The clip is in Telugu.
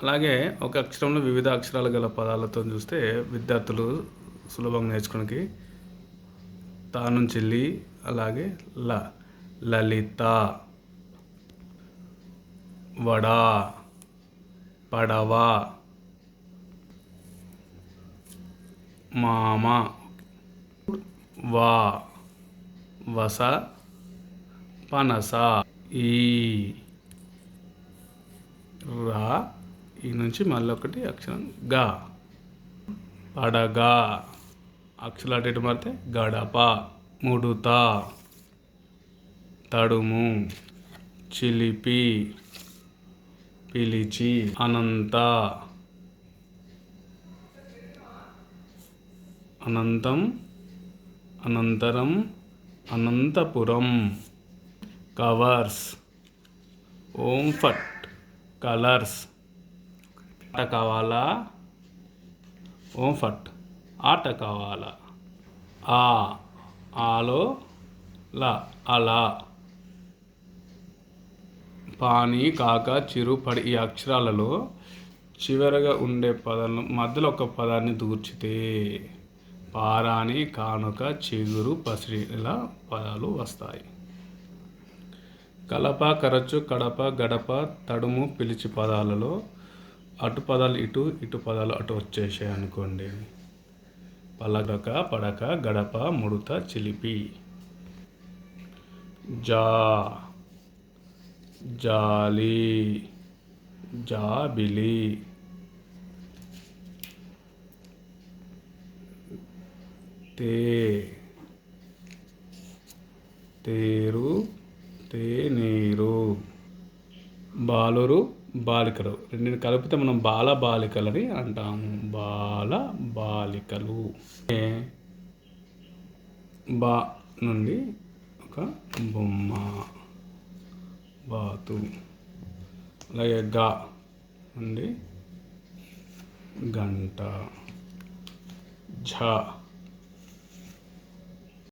అలాగే ఒక అక్షరంలో వివిధ అక్షరాలు గల పదాలతో చూస్తే విద్యార్థులు సులభంగా నేర్చుకోవడానికి తా నుంచి లి అలాగే ల లలిత వడ పడవ మామ వా వస పనస ఈ. ఈ నుంచి మళ్ళీ ఒకటి అక్షరం గా. పడగా అక్షరాలు అటు మారితే గడప ముడుత తడుము చిలిపి పిలిచి అనంత. అనంతం అనంతరం అనంతపురం. కవర్స్ ఓం ఫట్ కలర్స్. ఆట కావాలా? ఓం ఫట్. ఆట కావాలా? ఆ ఆలో లా అలా. పాని కాక చిరు పడి ఈ అక్షరాలలో చివరగా ఉండే పదం మధ్యలో ఒక పదాన్ని దూర్చితే పారాని కానుక చిగురు పసిడి ఇలా పదాలు వస్తాయి. కలప కరచు కడప గడప తడుము పిలిచి పదాలలో అటు పదాలు ఇటు ఇటు పదాలు అటు వచ్చేసాయి అనుకోండి. పలగక పడక గడప ముడత చిలిపి. జా జాలి జాబిలి. తే తేరు తేనీరు. బాలురు బాలికలు. రెండిని కలిపితే మనం బాల బాలికలని అంటాము బాల బాలికలు. బా నుండి ఒక బొమ్మ. బాతు. అలాగే గా నుండి గంట. ఝ.